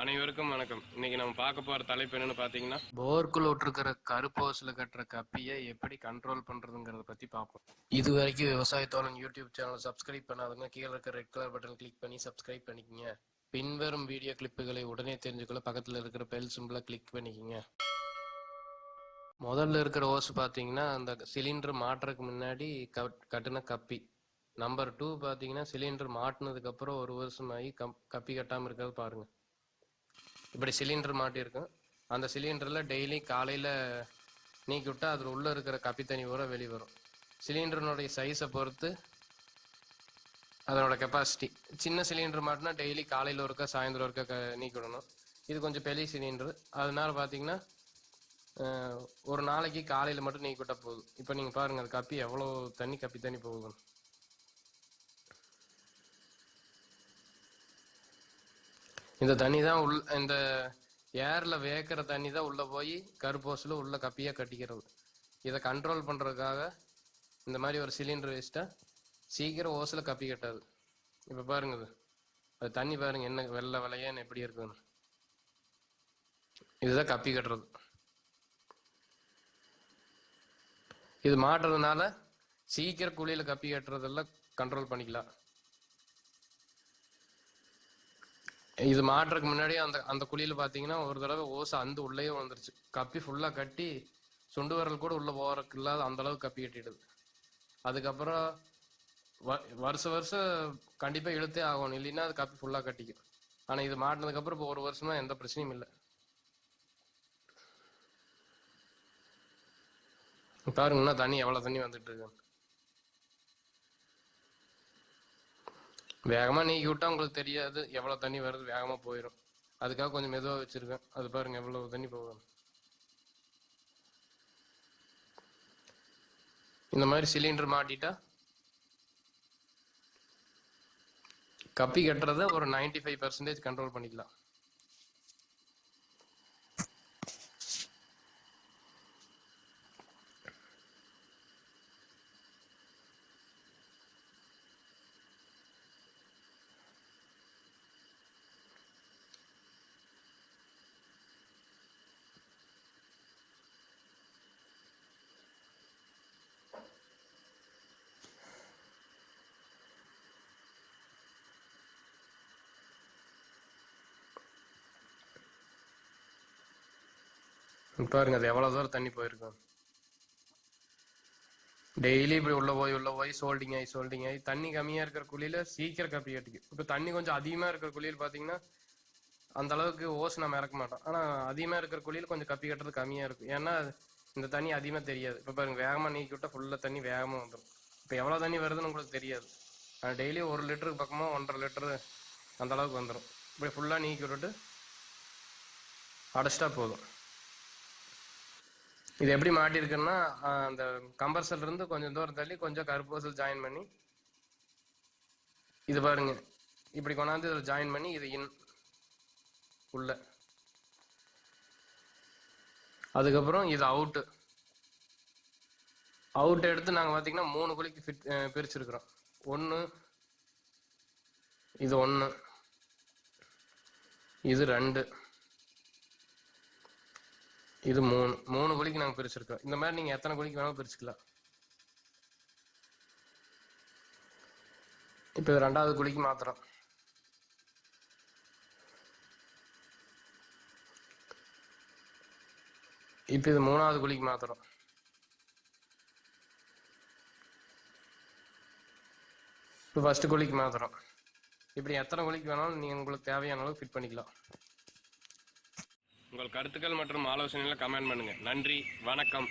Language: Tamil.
அனைவருக்கும் வணக்கம். இன்னைக்கு நம்ம பார்க்க போற தலைப்பு என்னன்னு பாத்தீங்கன்னா போர்க்குள்ள விட்டுருக்கிற கருப்போஸ்ல கட்டுற கப்பியை எப்படி கண்ட்ரோல் பண்றதுங்கிறத பத்தி பார்ப்போம். இது வரைக்கும் விவசாயத்தோழன் யூடியூப் சேனல் சப்ஸ்கிரைப் பண்ணாதவங்க கீழே இருக்க ரெட் கலர் பட்டன் கிளிக் பண்ணி சப்ஸ்கிரைப் பண்ணிக்கங்க. பின்வரும் வீடியோ கிளிப்புகளை உடனே தெரிஞ்சுக்கொள்ள பக்கத்துல இருக்கிற பெல் சிம்பிளை கிளிக் பண்ணிக்கங்க. முதல்ல இருக்கிற ஓஸ் பார்த்தீங்கன்னா அந்த சிலிண்டர் மாட்டுறதுக்கு முன்னாடி கட்டின கப்பி. நம்பர் டூ பார்த்தீங்கன்னா சிலிண்டர் மாட்டினதுக்கு அப்புறம் ஒரு வருஷம் ஆகி கப்பி கட்டாமல் இருக்கிறது பாருங்க. இப்படி சிலிண்டர் மாட்டியிருக்கும் அந்த சிலிண்டரில் டெய்லி காலையில் நீக்கி விட்டால் அதில் உள்ளே இருக்கிற கப்பி தண்ணி பூரா வெளிவரும் சிலிண்டரினுடைய சைஸை பொறுத்து அதனோட கெப்பாசிட்டி சின்ன சிலிண்டர் மாட்டினா டெய்லி காலையில் ஒருக்கா சாயந்தரம் ஒருக்கா க நீக்கி விடணும். இது கொஞ்சம் பெரிய சிலிண்டர். அதனால பார்த்தீங்கன்னா ஒரு நாளைக்கு காலையில் மட்டும் நீக்கி விட்டால் போதும். இப்போ நீங்கள் பாருங்கள் அது கப்பி எவ்வளோ தண்ணி கப்பி தண்ணி போகுதுன்னு. இந்த தண்ணி தான் உள் இந்த ஏர்ல வேக்கிற தண்ணி தான் உள்ள போய் கருப்போசில் உள்ள கப்பியா கட்டிக்கிறது. இதை கண்ட்ரோல் பண்றதுக்காக இந்த மாதிரி ஒரு சிலிண்டர் வச்சுட்டா சீக்கிரம் ஓசில் கப்பி கட்டாது. இப்போ பாருங்க இது. அது தண்ணி பாருங்க என்ன வெள்ளை வெள்ளையான்னு எப்படி இருக்குன்னு இதுதான் கப்பி கட்டுறது. இது மாட்டுறதுனால சீக்கிரம் குழியில் கப்பி கட்டுறதெல்லாம் கண்ட்ரோல் பண்ணிக்கலாம். இது மாட்டுறதுக்கு முன்னாடி அந்த அந்த குழியில பாத்தீங்கன்னா ஒரு தடவை ஓசை அந்த உள்ளேயே வந்துருச்சு கப்பி ஃபுல்லா கட்டி சுண்டு விரல் கூட உள்ள போறதுக்கு இல்லாத அந்த அளவுக்கு கப்பி கட்டிடுது. அதுக்கப்புறம் வ- வருஷ வருஷம் கண்டிப்பா இழுத்தே ஆகணும். இல்லைன்னா அது கப்பி ஃபுல்லா கட்டிக்கும். ஆனா இது மாட்டினதுக்கு அப்புறம் இப்போ ஒரு வருஷமா எந்த பிரச்சனையும் இல்லை. பாருங்கன்னா தண்ணி எவ்வளவு தண்ணி வந்துட்டு இருக்கு. வேகமா நீக்கி விட்டா உங்களுக்கு தெரியாது. எவ்வளவு தண்ணி வருது வேகமா போயிடும் அதுக்காக கொஞ்சம் மெதுவா வச்சிருக்கேன். அது பாருங்க எவ்வளவு தண்ணி போகும். இந்த மாதிரி சிலிண்டர் மாட்டிட்டா கப்பி கட்டுறத ஒரு 95% ஃபைவ் பர்சன்டேஜ் கண்ட்ரோல் பண்ணிக்கலாம். பாருங்க அது எவ்வளவு தூரம் தண்ணி போயிருக்கும். டெய்லி இப்படி உள்ள போய் உள்ள போய் சோல்டிங் ஆகி சோல்டிங் ஆகி தண்ணி கம்மியா இருக்கிற குழியில சீக்கிரம் கப்பி கட்டிக்கும் இப்ப தண்ணி கொஞ்சம் அதிகமா இருக்கிற குழியில் பாத்தீங்கன்னா அந்த அளவுக்கு ஓஸ் நம்ம இறக்க மாட்டோம் ஆனா அதிகமா இருக்கிற குழியில் கொஞ்சம் கப்பி கட்டுறது கம்மியா இருக்கும். ஏன்னா இந்த தண்ணி அதிகமா தெரியாது. இப்ப பாருங்க வேகமா நீக்கி விட்டா ஃபுல்லாக தண்ணி வேகமா வந்துடும் இப்ப எவ்வளவு தண்ணி வருதுன்னு உங்களுக்கு தெரியாது. ஆனா டெய்லி ஒரு லிட்டருக்கு பக்கமா ஒன்றரை லிட்டரு அந்த அளவுக்கு வந்துடும் இப்படி ஃபுல்லா நீக்கி விட்டுட்டு அடைச்சிட்டா போதும். இது எப்படி மாட்டியிருக்குன்னா அந்த கம்பர்சல் இருந்து கொஞ்சம் தூரம் தள்ளி கொஞ்சம் கருப்பூசல் ஜாயின் பண்ணி இது பாருங்க இப்படி கொண்டாந்து இதில் ஜாயின் பண்ணி இது இன் உள்ள. அதுக்கப்புறம் இது அவுட்டு அவுட் எடுத்து நாங்கள் பார்த்தீங்கன்னா மூணு குழிக்கு ஃபிட் பிரிச்சிருக்கிறோம். ஒன்று இது ஒன்று இது ரெண்டு. இது மூணு மூணு குழிக்கு நாங்கள் பிரிச்சிருக்கோம். இந்த மாதிரி நீங்கள் எத்தனை குழிக்கு வேணாலும் பிரிச்சுக்கலாம். இப்போ இது ரெண்டாவது குழிக்கு மாத்திரம் இப்போ இது மூணாவது குழிக்கு மாத்திரம் இப்போ ஃபர்ஸ்ட் குழிக்கு மாத்திரம் இப்படி எத்தனை குழிக்கு வேணாலும் நீங்கள் உங்களுக்கு தேவையான அளவு ஃபிட் பண்ணிக்கலாம். உங்கள் கருத்துக்கள் மற்றும் ஆலோசனைகளை கமெண்ட் பண்ணுங்க. நன்றி வணக்கம்.